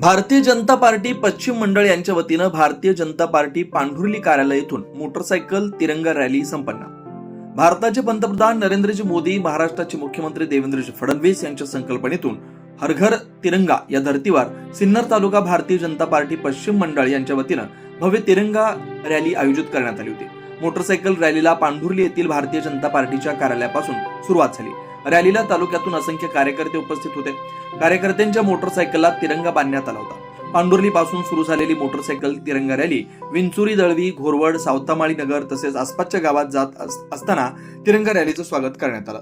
Bharatiya Janata party पश्चिम मंडळ यांच्या वतीनं भारतीय जनता पार्टी पांढुर्ली कार्यालय येथून मोटरसायकल तिरंगा रॅली संपन्न. भारताचे पंतप्रधान नरेंद्रजी मोदी महाराष्ट्राचे मुख्यमंत्री देवेंद्रजी फडणवीस यांच्या संकल्पनेतून हरघर तिरंगा या धर्तीवर सिन्नर तालुका भारतीय जनता पार्टी पश्चिम मंडळ यांच्या वतीनं भव्य तिरंगा रॅली आयोजित करण्यात आली होती. मोटरसायकल रॅलीला पांढुर्ली येथील भारतीय जनता पार्टीच्या कार्यालयापासून सुरुवात झाली. रॅलीला तालुक्यातून असंख्य कार्यकर्ते उपस्थित होते. कार्यकर्त्यांच्या मोटरसायकलला तिरंगा बांधण्यात आला होता. पांडुर्ली पासून सुरू झालेली मोटरसायकल तिरंगा रॅली विंचुरी दळवी घोरवड सावतामाळी नगर तसेच आसपासच्या गावात जात असताना तिरंगा रॅलीचं स्वागत करण्यात आलं.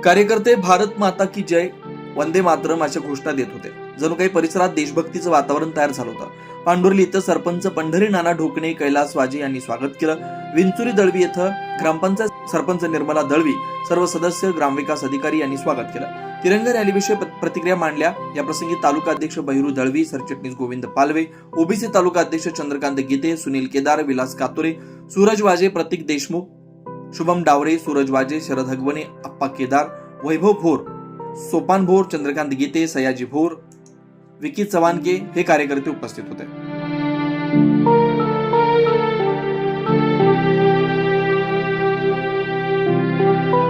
कार्यकर्ते भारत माता की जय वंदे मातरम अशा घोषणा देत होते. जणू काही परिसरात देशभक्तीचं वातावरण तयार झालं होतं. पांडुर्ली इथं सरपंच पंढरी नाना ढोकणे कैलास वाजे यांनी स्वागत केलं. विंचुरी दळवी इथं ग्रामपंचायत सरपंच निर्मला दळवी सर्व सदस्य ग्रामविकास अधिकारी यांनी स्वागत केलं. तिरंगा रॅलीविषयी प्रतिक्रिया मांडल्या. याप्रसंगी तालुका अध्यक्ष बहिरू दळवी सरचिटणीस गोविंद पालवे ओबीसी तालुका अध्यक्ष चंद्रकांत गीते सुनील केदार विलास कातोरे सूरज वाजे प्रतीक देशमुख शुभम डावरे सूरज वाजे शरद हगवणे अप्पा केदार वैभव भोर सोपान भोर चंद्रकांत गीते सयाजी भोर विकी चव्हाणके हे कार्यकर्ते उपस्थित होते.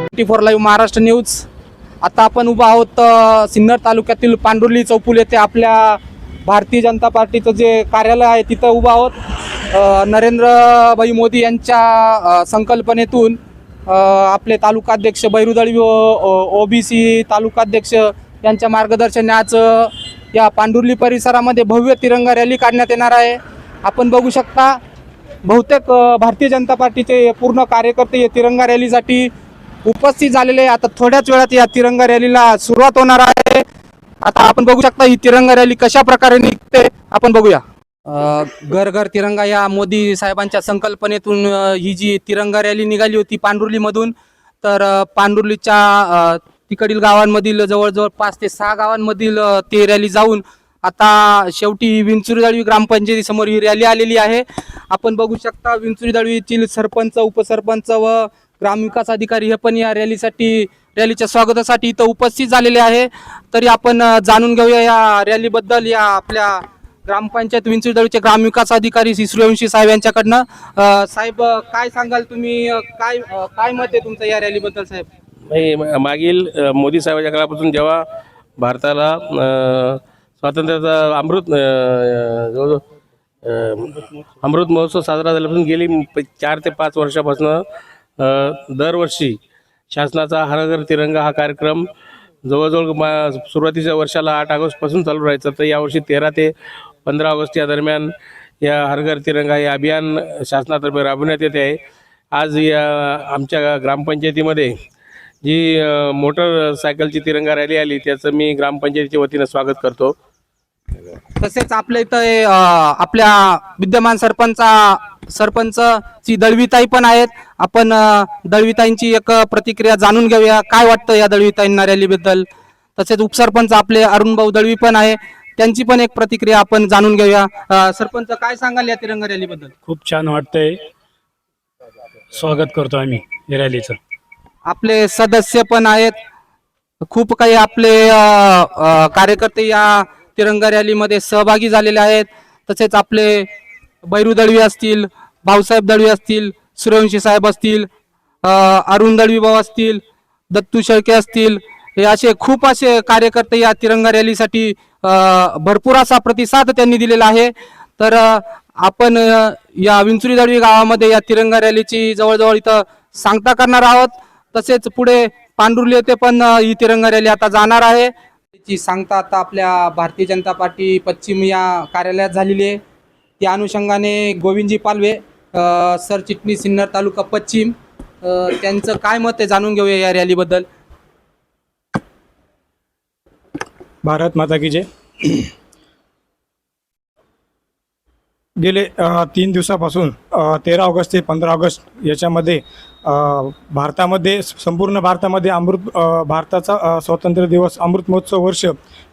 Twenty four live Maharashtra news आता आपण उभा आहोत सिन्नर तालुक्यातील पांडुर्ली चौपुल येथे आपल्या भारतीय जनता पार्टीचं जे कार्यालय आहे तिथं उभा आहोत. नरेंद्रभाई मोदी यांच्या संकल्पनेतून आपले तालुकाध्यक्ष बैरुदळी ओ बी सी तालुकाध्यक्ष यांच्या मार्गदर्शनाचं या पांडुर्ली परिसरामध्ये भव्य तिरंगा रॅली काढण्यात येणार आहे. आपण बघू शकता बहुतेक भारतीय जनता पार्टीचे पूर्ण कार्यकर्ते या तिरंगा रॅलीसाठी उपस्थित झालेले आहे. आता थोड्याच वेळात या तिरंगा रॅलीला सुरुवात होणार आहे. आता आपण बघू शकता ही तिरंगा रॅली कशा प्रकारे निघते आपण बघूया. घर घर तिरंगा या मोदी साहेबांच्या संकल्पनेतून ही जी तिरंगा रॅली निघाली होती पांडुर्लीमधून तर पांडुर्लीच्या तिकडील गावांमधील जवळजवळ पाच ते सहा गावांमधील ते रॅली जाऊन आता शेवटी विंचुरी दळवी ग्रामपंचायतीसमोर ही रॅली आलेली आहे. आपण बघू शकता विंचुरी दळवीतील सरपंच उपसरपंच व ग्रामविकास अधिकारी हे पण या रॅलीसाठी रॅलीच्या स्वागतासाठी इथं उपस्थित झालेले आहे. तरी आपण जाणून घेऊया या रॅलीबद्दल या आपल्या ग्रामपंचायत विंचुरी दळवीचे ग्रामविकास अधिकारी श्री सूर्यवंशी साहेब यांच्याकडनं. साहेब काय सांगाल तुम्ही? काय काय मत आहे तुमचं या रॅलीबद्दल साहेब? नाही मागील मोदी साहेबांच्या काळापासून जेव्हा भारताला स्वातंत्र्याचा अमृत जवळजवळ अमृत महोत्सव साजरा झाल्यापासून गेली प- चार ते पाच वर्षापासून दरवर्षी शासनाचा हर घर तिरंगा हा कार्यक्रम जवळजवळ मा सुरुवातीच्या वर्षाला आठ ऑगस्टपासून चालू राहायचं. तर यावर्षी तेरा ते पंधरा ऑगस्ट या दरम्यान या हर घर तिरंगा हे अभियान शासनातर्फे राबवण्यात येते आहे. आज या आमच्या ग्रामपंचायतीमध्ये जी मोटरसायकलची तिरंगा रॅली आली त्याचं मी ग्रामपंचायतीच्या वतीनं स्वागत करतो. तसेच आपल्या इथं आपल्या विद्यमान सरपंचा सरपंच ची दळवीताई पण आहेत. आपण दळवीताईंची एक प्रतिक्रिया जाणून घेऊया. काय वाटतं या दळवीताईंना रॅलीबद्दल? तसेच उपसरपंच आपले अरुणभाऊ दळवी पण आहे. त्यांची पण एक प्रतिक्रिया आपण जाणून घेऊया. अ, सरपंच काय सांगाल या तिरंगा रॅलीबद्दल? खूप छान वाटतंय. स्वागत करतो आम्ही या रॅलीचं. आपले सदस्य पण आहेत. खूप काही आपले कार्यकर्ते या तिरंगा रॅलीमध्ये सहभागी झालेले आहेत. तसेच आपले बैरू दळवी असतील भाऊसाहेब दळवी असतील सूर्यवंशी साहेब असतील अरुण दळवी भाऊ असतील दत्तू शेळके असतील हे असे खूप असे कार्यकर्ते या तिरंगा रॅलीसाठी भरपूर असा प्रतिसाद त्यांनी दिलेला आहे. तर आपण या विंचुरी दळवी गावामध्ये या तिरंगा रॅलीची जवळजवळ इथं सांगता करणार आहोत. तसेच पुढे पांडुर्ली येथे पण ही तिरंगा रॅली आता जाणार आहे. ची सांगता आता आपल्या भारतीय जनता पार्टी पश्चिम या कार्यालयात झालेली आहे. त्या अनुषंगाने गोविंदजी पालवे सरचिटणीस सिन्नर तालुका पश्चिम त्यांचं काय मत आहे जाणून घेऊया या रॅलीबद्दल? भारत माता की जय. गेले तीन दिवसापासून तेरा ऑगस्ट ते पंधरा ऑगस्ट याच्यामध्ये भारतामध्ये संपूर्ण भारतामध्ये अमृत भारताचा स्वातंत्र्य दिवस अमृत महोत्सव वर्ष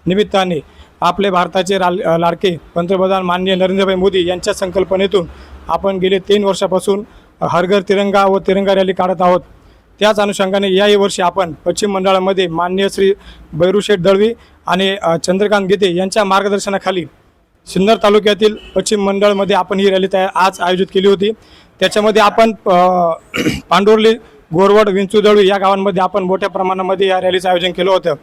निमित्ताने आपले भारताचे रा लाडके पंतप्रधान माननीय नरेंद्रभाई मोदी यांच्या संकल्पनेतून आपण गेले तीन वर्षापासून हरघर तिरंगा व तिरंगा रॅली काढत आहोत. त्याच अनुषंगाने याही वर्षी आपण पश्चिम मंडळामध्ये माननीय श्री बैरुशेठ दळवी आणि चंद्रकांत गीते यांच्या मार्गदर्शनाखाली सिन्नर तालुक्यातील पश्चिम मंडळमध्ये आपण ही रॅली तयार आज आयोजित केली होती. त्याच्यामध्ये आपण पांडुर्ली गोरवड विंचुदळू या गावांमध्ये आपण मोठ्या प्रमाणामध्ये या रॅलीचं आयोजन केलं होतं.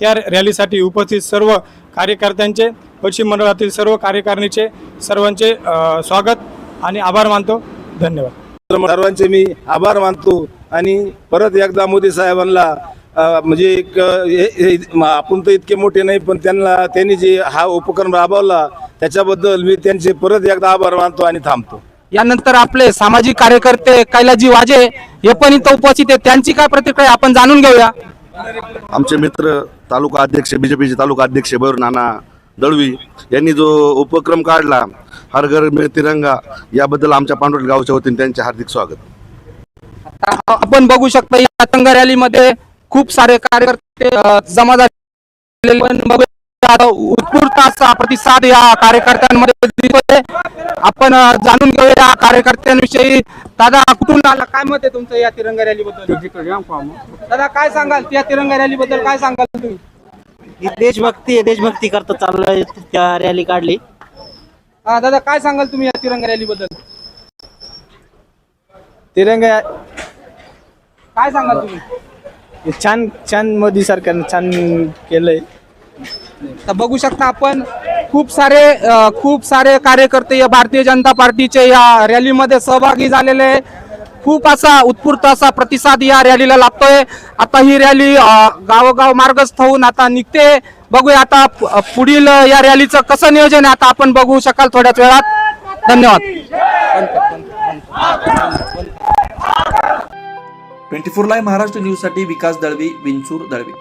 त्या रॅलीसाठी उपस्थित सर्व कार्यकर्त्यांचे पश्चिम मंडळातील सर्व कार्यकारिणीचे सर्वांचे स्वागत आणि आभार मानतो. धन्यवाद. सर्वांचे मी आभार मानतो आणि परत एकदा मोदी साहेबांना म्हणजे एक आपण तर इतके मोठे नाही पण त्यांना त्यांनी जे हा उपक्रम राबवला त्याच्याबद्दल मी त्यांचे परत एकदा आभार मानतो आणि थांबतो. यानंतर आपले सामाजिक कार्यकर्ते कैलाजी वाजे हे पण इथं उपस्थित आहेत. त्यांची काय प्रतिक्रिया आपण जाणून घेऊया. आमचे मित्र तालुका अध्यक्ष बी जे पीचे तालुका अध्यक्ष बैर नाना दळवी यांनी जो उपक्रम काढला हर घर में तिरंगा याबद्दल आमच्या पांडुर गावच्या वतीने त्यांचे हार्दिक स्वागत. आपण बघू शकता या पतंग रॅलीमध्ये खूप सारे कार्यकर्ते अ, जमा झालेले पण बघूया आता उत्स्फूर्त असा प्रतिसाद या कार्यकर्त्यांमध्ये दिसतोय. आपण जाणून घेऊया या कार्यकर्त्यांविषयी. दादा कुठून आला? काय मत आहे तुमचं या तिरंगा रॅली बद्दल दादा काय सांगाल? या तिरंगा रॅली बद्दल काय सांगाल तुम्ही? ही देशभक्ती आहे देशभक्ती करता चाललंय त्या रॅली काढली. हा, दादा काय सांगाल तुम्ही या तिरंगा रॅली बद्दल तिरंगा काय सांगाल तुम्ही? छान छान मोदी सरकारनं छान केलंय. तर बघू शकता आपण खूप सारे खूप सारे कार्यकर्ते या भारतीय जनता पार्टीचे या रॅलीमध्ये सहभागी झालेले आहे. खूप असा उत्स्फूर्त असा प्रतिसाद या रॅलीला लागतोय आता ही रॅली गावोगाव मार्गस्थ होऊन आता निघते. बघूया आता पुढील या रॅलीचं कसं नियोजन आहे आता आपण बघू शकाल थोड्याच वेळात. धन्यवाद. ट्वेंटी फोर लाईव्ह महाराष्ट्र न्यूजसाठी विकास दळवी विंचूर दळवी.